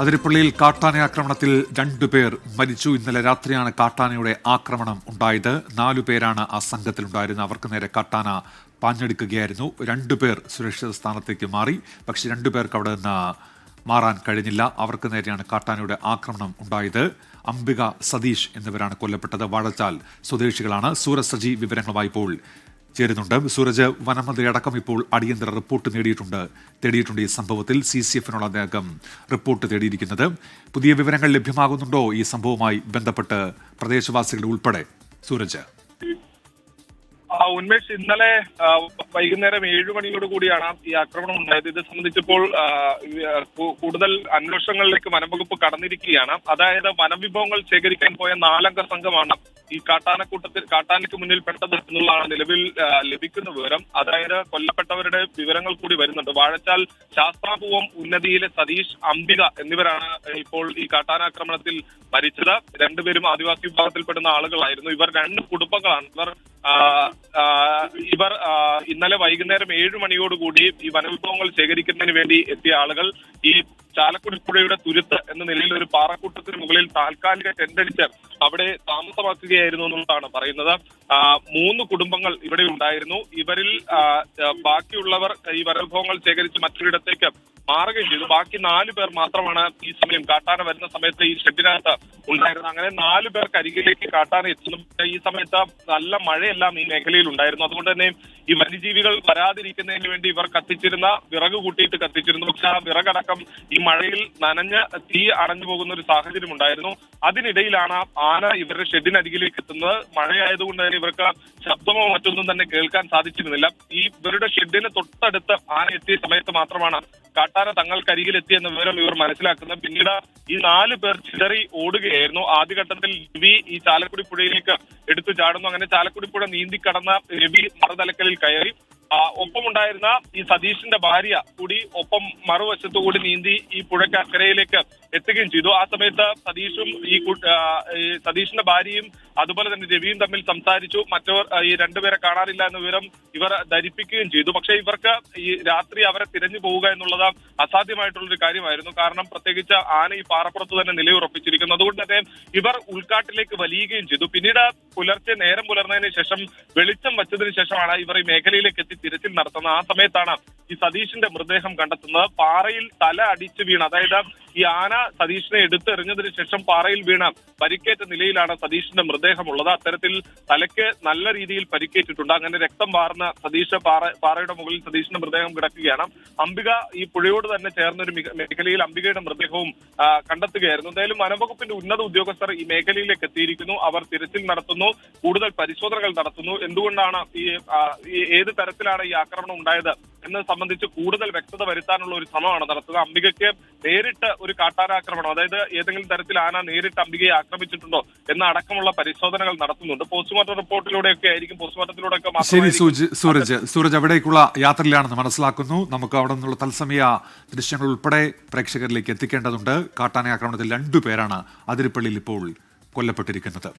അതിരപ്പള്ളിയിൽ കാട്ടാന ആക്രമണത്തിൽ രണ്ടുപേർ മരിച്ചു. ഇന്നലെ രാത്രിയാണ് കാട്ടാനയുടെ ആക്രമണം ഉണ്ടായത്. നാലു പേരാണ് ആ സംഘത്തിലുണ്ടായിരുന്നത്. അവർക്ക് നേരെ കാട്ടാന പാഞ്ഞെടുക്കുകയായിരുന്നു. രണ്ടുപേർ സുരക്ഷിത സ്ഥാനത്തേക്ക് മാറി. പക്ഷെ രണ്ടുപേർക്ക് അവിടെ നിന്ന് മാറാൻ കഴിഞ്ഞില്ല. അവർക്ക് നേരെയാണ് കാട്ടാനയുടെ ആക്രമണം ഉണ്ടായത്. അംബിക സതീഷ് എന്നിവരാണ് കൊല്ലപ്പെട്ടത്. വാഴച്ചാൽ സ്വദേശികളാണ്. സൂരസജി വിവരങ്ങളുമായി ഇപ്പോൾ ചേരുന്നുണ്ട്. സൂരജ് വനമന്ത്രി അടക്കം ഇപ്പോൾ അടിയന്തര റിപ്പോർട്ട് നേടിയിട്ടുണ്ട്. തേടിയിട്ടുണ്ട് ഈ സംഭവത്തിൽ സി സി എഫിനുള്ള അദ്ദേഹം റിപ്പോർട്ട് തേടിയിരിക്കുന്നത്. പുതിയ വിവരങ്ങൾ ലഭ്യമാകുന്നുണ്ടോ ഈ സംഭവവുമായി ബന്ധപ്പെട്ട് പ്രദേശവാസികളുടെ ഉൾപ്പെടെ? സൂരജ്. ഉന്മേഷ് ഇന്നലെ വൈകുന്നേരം ഏഴു മണിയോട് കൂടിയാണ് ഈ ആക്രമണം ഉണ്ടായത്. ഇത് സംബന്ധിച്ചപ്പോൾ കൂടുതൽ അന്വേഷണങ്ങളിലേക്ക് വനംവകുപ്പ് കടന്നിരിക്കുകയാണ്. അതായത് വനവിഭവങ്ങൾ ശേഖരിക്കാൻ പോയ നാലംഗ സംഘമാണ് ഈ കാട്ടാനക്കൂട്ടത്തിൽ കാട്ടാനയ്ക്ക് മുന്നിൽ പെട്ടത് എന്നുള്ളതാണ് നിലവിൽ ലഭിക്കുന്ന വിവരം. അതായത് കൊല്ലപ്പെട്ടവരുടെ വിവരങ്ങൾ കൂടി വരുന്നുണ്ട്. വാഴച്ചാൽ ശാസ്താപൂവം ഉന്നതിയിലെ സതീഷ് അംബിക എന്നിവരാണ് ഇപ്പോൾ ഈ കാട്ടാനാക്രമണത്തിൽ മരിച്ചത്. രണ്ടുപേരും ആദിവാസി വിഭാഗത്തിൽപ്പെടുന്ന ആളുകളായിരുന്നു. ഇവർ രണ്ട് കുടുംബങ്ങളാണ്. ഇവർ ഇവർ ഇന്നലെ വൈകുന്നേരം ഏഴു മണിയോടുകൂടി ഈ വനവിഭവങ്ങൾ ശേഖരിക്കുന്നതിന് വേണ്ടി എത്തിയ ആളുകൾ ഈ ചാലക്കുടി പുഴയുടെ തുരുത്ത് എന്ന നിലയിൽ ഒരു പാറക്കൂട്ടത്തിന് മുകളിൽ താൽക്കാലിക ടെന്റടിച്ച് അവിടെ താമസമാക്കുകയായിരുന്നു എന്നുള്ളതാണ് പറയുന്നത്. മൂന്ന് കുടുംബങ്ങൾ ഇവിടെ ഉണ്ടായിരുന്നു. ഇവരിൽ ബാക്കിയുള്ളവർ ഈ വരവിഭവങ്ങൾ ശേഖരിച്ച് മറ്റൊരിടത്തേക്ക് മാറുകയും ചെയ്തു. ബാക്കി നാല് പേർ മാത്രമാണ് ഈ സമയം കാട്ടാന വരുന്ന സമയത്ത് ഈ ഷെഡിനകത്ത് ഉണ്ടായിരുന്നത്. അങ്ങനെ നാല് പേർ അരികിലേക്ക് കാട്ടാന എത്തുന്നു. ഈ സമയത്ത് നല്ല മഴയെല്ലാം ഈ മേഖലയിൽ ഉണ്ടായിരുന്നു. അതുകൊണ്ട് തന്നെ ഈ വന്യജീവികൾ വരാതിരിക്കുന്നതിന് വേണ്ടി ഇവർ കത്തിച്ചിരുന്ന വിറക് കൂട്ടിയിട്ട് കത്തിച്ചിരുന്നു. പക്ഷെ ആ വിറകടക്കം ഈ മഴയിൽ നനഞ്ഞ് തീ അടഞ്ഞു പോകുന്ന ഒരു സാഹചര്യം ഉണ്ടായിരുന്നു. അതിനിടയിലാണ് ആന ഇവരുടെ ഷെഡിനരികിലേക്ക് എത്തുന്നത്. മഴയായതുകൊണ്ട് തന്നെ ഇവർക്ക് ശബ്ദമോ മറ്റൊന്നും തന്നെ കേൾക്കാൻ സാധിച്ചിരുന്നില്ല. ഈ ഇവരുടെ ഷെഡിന് തൊട്ടടുത്ത് ആന എത്തിയ സമയത്ത് മാത്രമാണ് കാട്ടാന തങ്ങൾക്കരികിൽ എന്ന വിവരം ഇവർ മനസ്സിലാക്കുന്നത്. പിന്നീട് ഈ നാല് പേർ ചിതറി ഓടുകയായിരുന്നു. ആദ്യഘട്ടത്തിൽ രവി ഈ ചാലക്കുടി പുഴയിലേക്ക് എടുത്തു ചാടുന്നു. അങ്ങനെ ചാലക്കുടി പുഴ നീന്തി കടന്ന രവി മറുതലക്കലിൽ കയറി. ഒപ്പമുണ്ടായിരുന്ന ഈ സതീഷിന്റെ ഭാര്യ കൂടി ഒപ്പം മറുവശത്തു കൂടി നീന്തി ഈ പുഴയ്ക്ക് അക്കരയിലേക്ക് എത്തുകയും ചെയ്തു. ആ സമയത്ത് സതീഷും ഈ സതീഷിന്റെ ഭാര്യയും അതുപോലെ തന്നെ രവിയും തമ്മിൽ സംസാരിച്ചു. മറ്റവർ ഈ രണ്ടുപേരെ കാണാനില്ല എന്ന വിവരം ഇവർ ധരിപ്പിക്കുകയും ചെയ്തു. പക്ഷേ ഇവർക്ക് ഈ രാത്രി അവരെ തിരഞ്ഞു പോവുക എന്നുള്ളത് അസാധ്യമായിട്ടുള്ള ഒരു കാര്യമായിരുന്നു. കാരണം പ്രത്യേകിച്ച് ആന ഈ പാറപ്പുറത്ത് തന്നെ നിലയുറപ്പിച്ചിരിക്കുന്നു. അതുകൊണ്ട് തന്നെ ഇവർ ഉൾക്കാട്ടിലേക്ക് വലിയുകയും ചെയ്തു. പിന്നീട് പുലർച്ചെ നേരം പുലർന്നതിന് ശേഷം വെളിച്ചം വച്ചതിന് ശേഷമാണ് ഇവർ ഈ മേഖലയിലേക്ക് എത്തി തിരച്ചിൽ നടത്തുന്നത്. ആ സമയത്താണ് ഈ സതീഷിന്റെ മൃതദേഹം കണ്ടെത്തുന്നത് പാറയിൽ തല അടിച്ച് വീണ്. അതായത് ഈ ആന സതീഷിനെ എടുത്തെറിഞ്ഞതിന് ശേഷം പാറയിൽ വീണ പരിക്കേറ്റ നിലയിലാണ് സതീഷിന്റെ മൃതദേഹം ഉള്ളത് അത്തരത്തിൽ തലയ്ക്ക് നല്ല രീതിയിൽ പരിക്കേറ്റിട്ടുണ്ട്. അങ്ങനെ രക്തം വാർന്ന സതീഷ് പാറ പാറയുടെ മുകളിൽ സതീഷിന്റെ മൃതദേഹം കിടക്കുകയാണ്. അംബിക ഈ പുഴയോട് തന്നെ ചേർന്ന ഒരു മേഖലയിൽ അംബികയുടെ മൃതദേഹവും കണ്ടെത്തുകയായിരുന്നു. എന്തായാലും വനംവകുപ്പിന്റെ ഉന്നത ഉദ്യോഗസ്ഥർ ഈ മേഖലയിലേക്ക് എത്തിയിരിക്കുന്നു. അവർ തിരച്ചിൽ നടത്തുന്നു കൂടുതൽ പരിശോധനകൾ നടത്തുന്നു. എന്തുകൊണ്ടാണ് ഈ ഏത് തരത്തിലാണ് ഈ ആക്രമണം ഉണ്ടായത്? എന്നത് സംബന്ധിച്ച് കൂടുതൽ വ്യക്തത വരുത്താനുള്ള ഒരു ശ്രമമാണ് നടത്തുക. അംബികയ്ക്ക് നേരിട്ട് ഒരു കാട്ടാനാക്രമണം അതായത് ഏതെങ്കിലും തരത്തിൽ ആന നേരിട്ട് അംബികയെ ആക്രമിച്ചിട്ടുണ്ടോ എന്ന അടക്കമുള്ള പരിശോധനകൾ നടത്തുന്നുണ്ട്. പോസ്റ്റ്മോർട്ടം റിപ്പോർട്ടിലൂടെയൊക്കെ ആയിരിക്കും പോസ്റ്റ്മോർട്ടത്തിലൂടെയൊക്കെ ശരി സൂജ് സൂരജ് സൂരജ് അവിടേക്കുള്ള യാത്രയിലാണെന്ന് മനസ്സിലാക്കുന്നു. നമുക്ക് അവിടെ നിന്നുള്ള തത്സമയ ദൃശ്യങ്ങൾ ഉൾപ്പെടെ പ്രേക്ഷകരിലേക്ക് എത്തിക്കേണ്ടതുണ്ട്. കാട്ടാന ആക്രമണത്തിൽ രണ്ടുപേരാണ് അതിരിപ്പള്ളിയിൽ ഇപ്പോൾ കൊല്ലപ്പെട്ടിരിക്കുന്നത്.